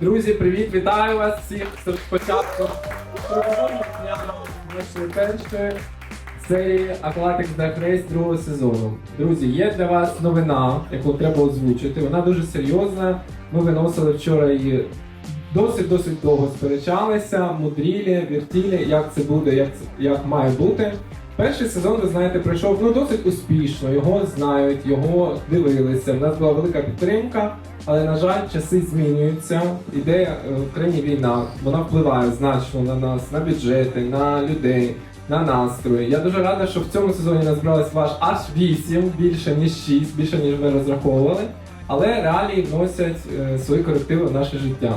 Друзі, привіт, вітаю вас всіх з початку нашої першої серії Drag Race другого сезону. Друзі, є для вас новина, яку треба озвучити. Вона дуже серйозна. Ми виносили вчора її досить-досить довго сперечалися, мудрілі, віртілі, як це буде, як, це- як має бути. Перший сезон, ви знаєте, пройшов ну досить успішно. Його знають, його дивилися. У нас була велика підтримка, але на жаль, часи змінюються. Іде е, в країні війна, вона впливає значно на нас, на бюджети, на людей, на настрої. Я дуже рада, що в цьому сезоні назбиралось ваш аж 8, більше ніж 6, більше ніж ми розраховували. Але реалії вносять е, свої корективи в наше життя.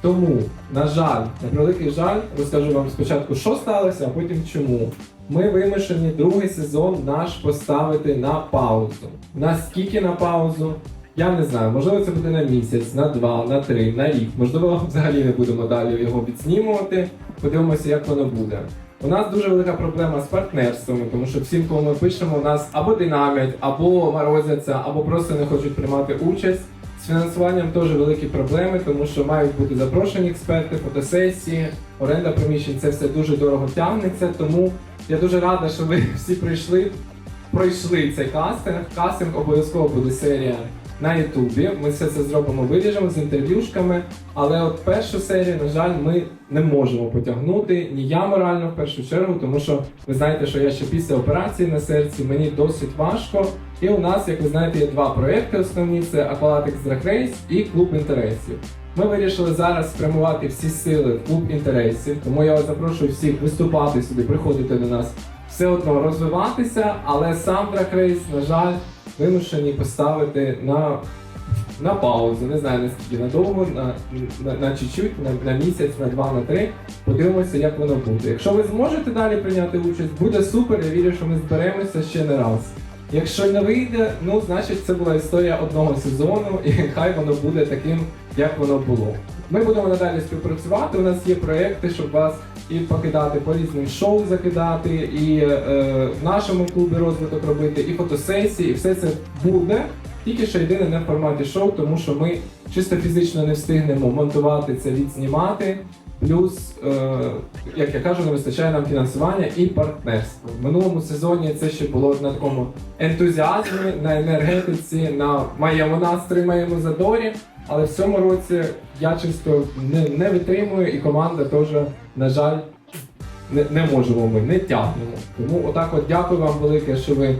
Тому, на жаль, на превеликий жаль, розкажу вам спочатку, що сталося, а потім чому. Ми вимушені другий сезон наш поставити на паузу. Наскільки на паузу? Я не знаю. Можливо, це буде на місяць, на два, на три, на рік. Можливо, взагалі не будемо далі його відснімувати. Подивимося, як воно буде. У нас дуже велика проблема з партнерствами, тому що всім, кого ми пишемо, у нас або динамять, або морозяться, або просто не хочуть приймати участь. З фінансуванням теж великі проблеми, тому що мають бути запрошені експерти, фотосесії, оренда приміщень. Це все дуже дорого тягнеться. Тому я дуже рада, що ви всі прийшли, пройшли цей кастинг. Кастинг обов'язково буде серія на Ютубі. Ми все це зробимо, виріжемо з інтерв'юшками. Але от першу серію, на жаль, ми не можемо потягнути. Ні я морально в першу чергу, тому що ви знаєте, що я ще після операції на серці, мені досить важко. І у нас, як ви знаєте, є два проекти основні: це Aquatics Drag Race і клуб інтересів. Ми вирішили зараз спрямувати всі сили в клуб інтересів, тому я вас запрошую всіх виступати сюди, приходити до нас, все одно розвиватися, але сам Race, на жаль, вимушені поставити на, на паузу. Не знаю наскільки надовго, на, на, на чуть-чуть, на, на місяць, на два, на три. Подивимося, як воно буде. Якщо ви зможете далі прийняти участь, буде супер. Я вірю, що ми зберемося ще не раз. Якщо не вийде, ну значить це була історія одного сезону, і хай воно буде таким, як воно було. Ми будемо надалі співпрацювати. У нас є проекти, щоб вас і покидати по різним шоу закидати, і е, в нашому клубі розвиток робити, і фотосесії, і все це буде. Тільки що єдине не в форматі шоу, тому що ми чисто фізично не встигнемо монтувати це, відзнімати. Плюс, е, як я кажу, не вистачає нам фінансування і партнерства. В минулому сезоні це ще було на такому ентузіазмі, на енергетиці, на моєму настрої, моєму задорі. Але в цьому році я чисто не, не витримую, і команда теж, на жаль, не, не можемо ми, не тягнемо. Тому отак от дякую вам велике, що ви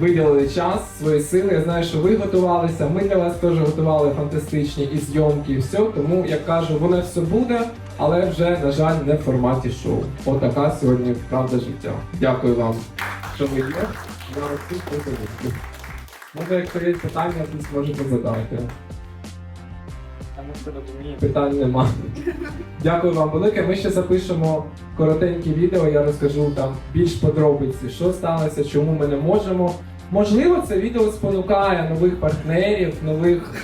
виділили час, свої сили. Я знаю, що ви готувалися. Ми для вас теж готували фантастичні і зйомки, і все. Тому як кажу, воно все буде, але вже, на жаль, не в форматі шоу. Отака сьогодні правда життя. Дякую вам, що ви є. Я вас всіх позову. Може, якщо є питання, то зможете задати. Питань нема. Дякую вам велике. Ми ще запишемо коротеньке відео. Я розкажу там більш подробиці, що сталося, чому ми не можемо. Можливо, це відео спонукає нових партнерів, нових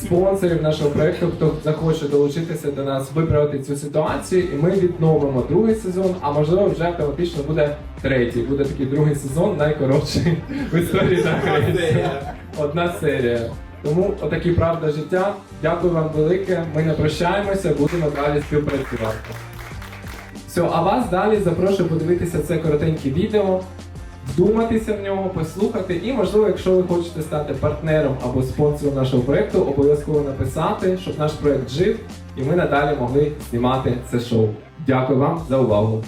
спонсорів нашого проекту, хто захоче долучитися до нас, виправити цю ситуацію, і ми відновимо другий сезон. А можливо, вже автоматично буде третій. Буде такий другий сезон, найкоротший в історії «Драг-рейсу». Одна серія. Тому отакі правда життя. Дякую вам велике. Ми не прощаємося, будемо далі співпрацювати. Все, а вас далі запрошую подивитися це коротеньке відео, вдуматися в нього, послухати. І, можливо, якщо ви хочете стати партнером або спонсором нашого проекту, обов'язково написати, щоб наш проект жив і ми надалі могли знімати це шоу. Дякую вам за увагу.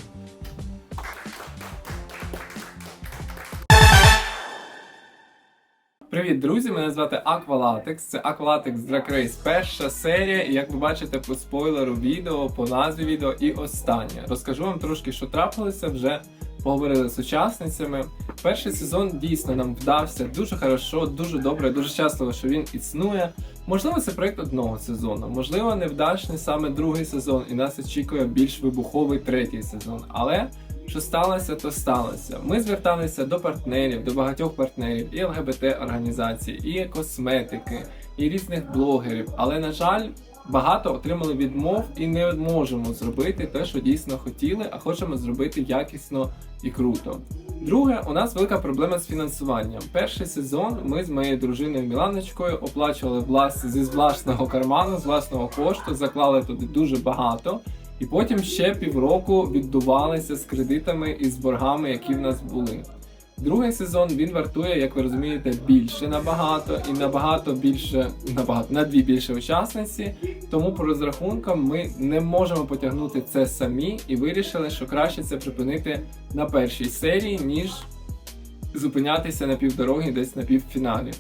Привіт, друзі! Мене звати Aqualatex. Це Drag Race перша серія. І як ви бачите по спойлеру відео, по назві відео і останнє. Розкажу вам трошки, що трапилося вже. Поговорили з учасницями. Перший сезон дійсно нам вдався дуже хорошо, дуже добре, дуже щасливо, що він існує. Можливо, це проект одного сезону, можливо, невдачний саме другий сезон, і нас очікує більш вибуховий третій сезон. Але що сталося, то сталося. Ми зверталися до партнерів, до багатьох партнерів, і ЛГБТ організацій, і косметики, і різних блогерів. Але на жаль, багато отримали відмов і не можемо зробити те, що дійсно хотіли, а хочемо зробити якісно і круто. Друге, у нас велика проблема з фінансуванням. Перший сезон ми з моєю дружиною Міланочкою оплачували влас... зі власного карману, з власного кошту, заклали туди дуже багато. І потім ще півроку віддувалися з кредитами і з боргами, які в нас були. Другий сезон він вартує, як ви розумієте, більше набагато і набагато більше, набагато на дві більше учасниці. Тому по розрахункам ми не можемо потягнути це самі і вирішили, що краще це припинити на першій серії, ніж зупинятися на півдороги десь на півфіналі.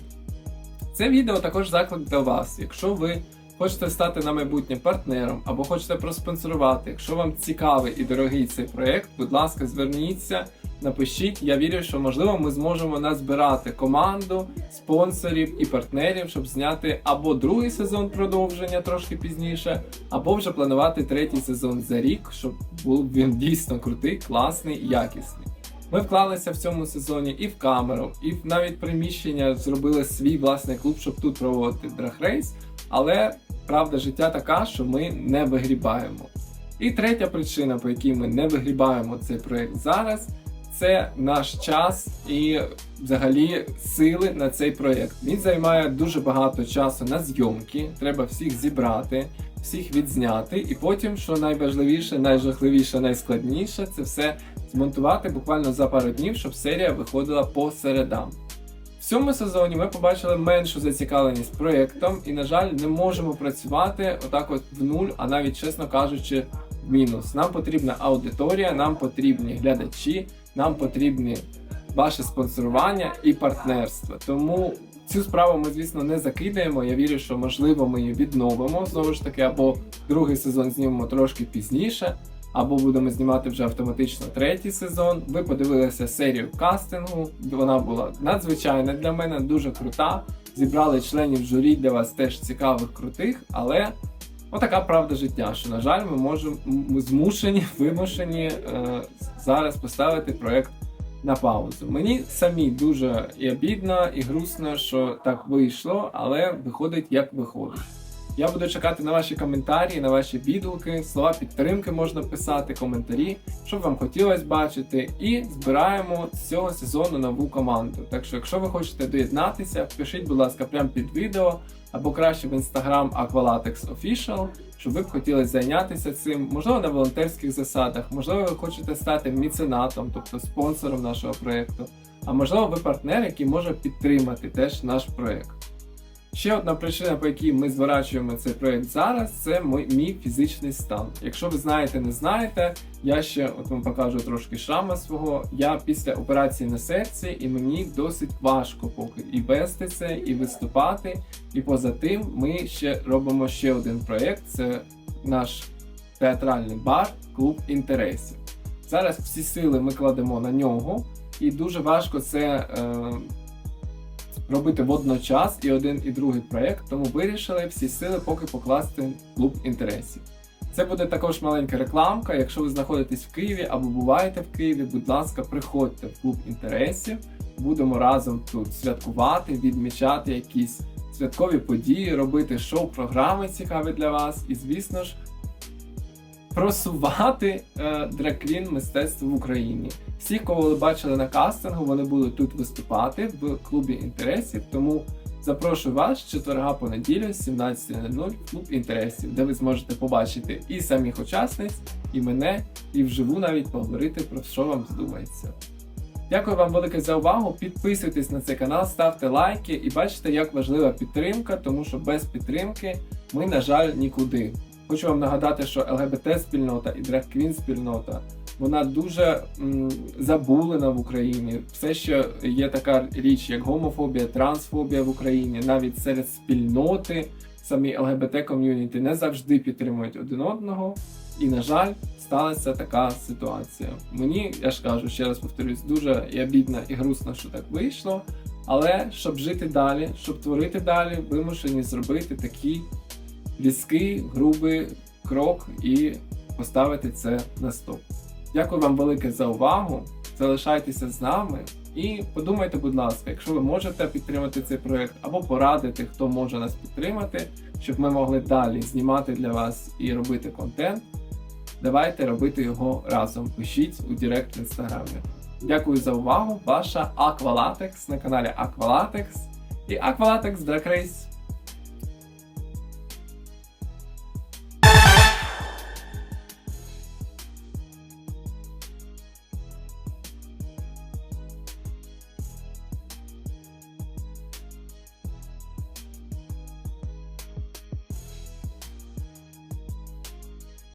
Це відео також заклик до вас. Якщо ви хочете стати на майбутнє партнером або хочете проспонсорувати, якщо вам цікавий і дорогий цей проект, будь ласка, зверніться, напишіть. Я вірю, що можливо ми зможемо назбирати команду спонсорів і партнерів, щоб зняти або другий сезон продовження трошки пізніше, або вже планувати третій сезон за рік, щоб був він дійсно крутий, класний і якісний. Ми вклалися в цьому сезоні і в камеру, і в навіть приміщення зробили свій власний клуб, щоб тут проводити драгрейс. Але правда життя така, що ми не вигрібаємо. І третя причина, по якій ми не вигрібаємо цей проект зараз, це наш час і взагалі сили на цей проект. Він займає дуже багато часу на зйомки. Треба всіх зібрати, всіх відзняти, і потім, що найважливіше, найжахливіше, найскладніше, це все змонтувати буквально за пару днів, щоб серія виходила по середам. В цьому сезоні ми побачили меншу зацікавленість проєктом і, на жаль, не можемо працювати отак от в нуль, а навіть, чесно кажучи, в мінус. Нам потрібна аудиторія, нам потрібні глядачі, нам потрібні ваше спонсорування і партнерство. Тому цю справу ми, звісно, не закидаємо. Я вірю, що можливо ми її відновимо знову ж таки, або другий сезон знімемо трошки пізніше або будемо знімати вже автоматично третій сезон. Ви подивилися серію кастингу. Вона була надзвичайна для мене, дуже крута. Зібрали членів журі для вас теж цікавих, крутих, але отака правда життя, що, на жаль, ми можемо ми змушені, вимушені е, зараз поставити проект на паузу. Мені самі дуже і обідно, і грустно, що так вийшло, але виходить як виходить. Я буду чекати на ваші коментарі, на ваші відгуки, слова підтримки можна писати, коментарі, що вам хотілося бачити. І збираємо з цього сезону нову команду. Так що, якщо ви хочете доєднатися, пишіть, будь ласка, прямо під відео або краще в інстаграм Aqualatex Official, щоб ви б хотіли зайнятися цим, можливо, на волонтерських засадах, можливо, ви хочете стати міценатом, тобто спонсором нашого проєкту. А можливо, ви партнер, який може підтримати теж наш проєкт. Ще одна причина, по якій ми зворачуємо цей проект зараз, це мій, фізичний стан. Якщо ви знаєте, не знаєте, я ще от вам покажу трошки шрама свого. Я після операції на серці, і мені досить важко поки і вести це, і виступати. І поза тим, ми ще робимо ще один проект. Це наш театральний бар, клуб інтересів. Зараз всі сили ми кладемо на нього, і дуже важко це. Е, робити водночас і один, і другий проєкт, тому вирішили всі сили поки покласти клуб інтересів. Це буде також маленька рекламка. Якщо ви знаходитесь в Києві або буваєте в Києві, будь ласка, приходьте в клуб інтересів. Будемо разом тут святкувати, відмічати якісь святкові події, робити шоу-програми цікаві для вас. І, звісно ж, просувати е, драквін мистецтво в Україні. Всі, кого ви бачили на кастингу, вони будуть тут виступати в клубі інтересів. Тому запрошую вас з четверга по неділю 17.00 клуб інтересів, де ви зможете побачити і самих учасниць, і мене, і вживу навіть поговорити про що вам здумається. Дякую вам велике за увагу. Підписуйтесь на цей канал, ставте лайки і бачите, як важлива підтримка, тому що без підтримки ми, на жаль, нікуди. Хочу вам нагадати, що ЛГБТ-спільнота і драг-квін спільнота вона дуже м, забулена в Україні. Все ще є така річ, як гомофобія, трансфобія в Україні, навіть серед спільноти самі ЛГБТ ком'юніті не завжди підтримують один одного. І, на жаль, сталася така ситуація. Мені, я ж кажу, ще раз повторюсь, дуже і обідно і грустно, що так вийшло. Але щоб жити далі, щоб творити далі, вимушені зробити такий різкий, грубий крок і поставити це на стоп. Дякую вам велике за увагу. Залишайтеся з нами і подумайте, будь ласка, якщо ви можете підтримати цей проект або порадити, хто може нас підтримати, щоб ми могли далі знімати для вас і робити контент. Давайте робити його разом. Пишіть у Директ в інстаграмі. Дякую за увагу. Ваша Aqualatex на каналі Aqualatex і Drag Race.